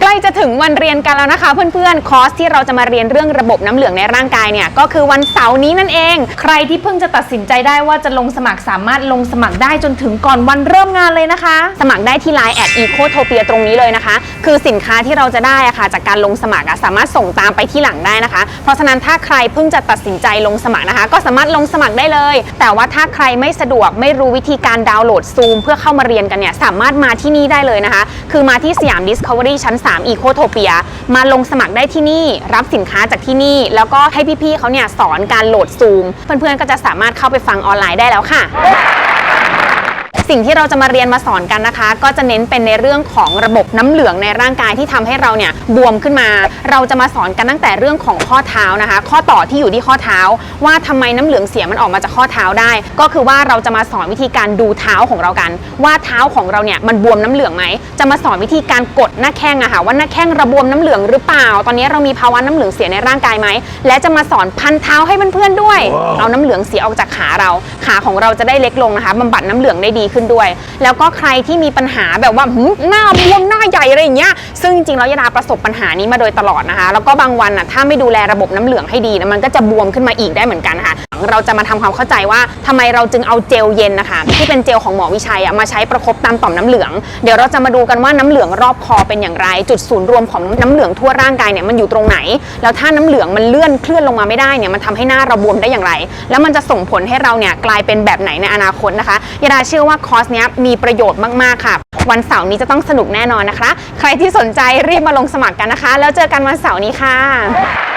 ใกล้จะถึงวันเรียนกันแล้วนะคะ เพื่อนๆ คอร์สที่เราจะมาเรียนเรื่องระบบน้ำเหลืองในร่างกายเนี่ยก็คือวันเสาร์นี้นั่นเอง ใครที่เพิ่งจะตัดสินใจได้ว่าจะลงสมัครสามารถลงสมัครได้จนถึงก่อนวันเริ่มงานเลยนะคะ สมัครได้ที่ Line แอด Ecotopia ตรงนี้เลยนะคะ คือสินค้าที่เราจะได้อะค่ะจากการลงสมัครสามารถส่งตามไปที่หลังได้นะคะ เพราะฉะนั้นถ้าใครเพิ่งจะตัดสินใจลงสมัครนะคะ ก็สามารถลงสมัครได้เลย แต่ว่าถ้าใครไม่สะดวกไม่รู้วิธีการดาวน์โหลดซูมเพื่อเข้ามาเรียนกันเนี่ยสามารถมาที่นี่ได้เลยนะคะ คือมาที่สยาม Discovery ชั้น3 Ecotopia มาลงสมัครได้ที่นี่รับสินค้าจากที่นี่ แล้วก็ให้พี่ๆเขาเนี่ยสอนการโหลดซูม เพื่อนๆก็จะสามารถเข้าไปฟังออนไลน์ได้แล้วค่ะ สิ่งที่เราจะมาเรียนมาสอนกันนะคะ ก็จะเน้นเป็นในเรื่องของระบบน้ำเหลืองในร่างกายที่ทำให้เราเนี่ยบวมขึ้นมา เราจะมาสอนกันตั้งแต่เรื่องของข้อเท้านะคะ ข้อต่อที่อยู่ที่ข้อเท้า ว่าทำไมน้ำเหลืองเสียมันออกมาจากข้อเท้าได้ ก็คือว่าเราจะมาสอนวิธีการดูเท้าของเรากัน ว่าเท้าของเราเนี่ยมันบวมน้ำเหลืองไหมจะมาสอนวิธีการกดหน้าแข้งอะค่ะว่าหน้าแข้งระบวมน้ำเหลืองหรือเปล่า ตอนนี้เรามีภาวะน้ำเหลืองเสียในร่างกายไหมและจะมาสอนพันเท้าให้เพื่อนๆด้วย เอาน้ำเหลืองเสียออกจากขาเรา ขาของเราจะได้เล็กลงนะคะบำบัดน้ำเหลืองได้ดีขึ้นด้วย แล้วก็ใครที่มีปัญหาแบบว่าหน้าบวมหน้าใหญ่อะไรอย่างเงี้ยซึ่งจริงๆแล้วยาดาประสบปัญหานี้มาโดยตลอดนะคะ แล้วก็บางวันน่ะถ้าไม่ดูแลระบบน้ำเหลืองให้ดีนะมันก็จะบวมขึ้นมาอีกได้เหมือนกันค่ะเราจะมาทำความเข้าใจว่าทำไมเราจึงเอาเจลเย็นนะคะ ที่เป็นเจลของหมอวิชัยมาใช้ประคบตามต่อมน้ำเหลือง เดี๋ยวเราจะมาดูกันว่าน้ำเหลืองรอบคอเป็นอย่างไร จุดศูนย์รวมของน้ำเหลืองทั่วร่างกายเนี่ยมันอยู่ตรงไหน แล้วถ้าน้ำเหลืองมันเลื่อนเคลื่อนลงมาไม่ได้เนี่ยมันทำให้หน้าเราบวมได้อย่างไร แล้วมันจะส่งผลให้เราเนี่ยกลายเป็นแบบไหนในอนาคตนะคะยาดาเชื่อว่าคอร์สเนี้ยมีประโยชน์มากๆค่ะ วันเสาร์นี้จะต้องสนุกแน่นอนนะคะ ใครที่สนใจรีบมาลงสมัครกันนะคะ แล้วเจอกันวันเสาร์นี้ค่ะ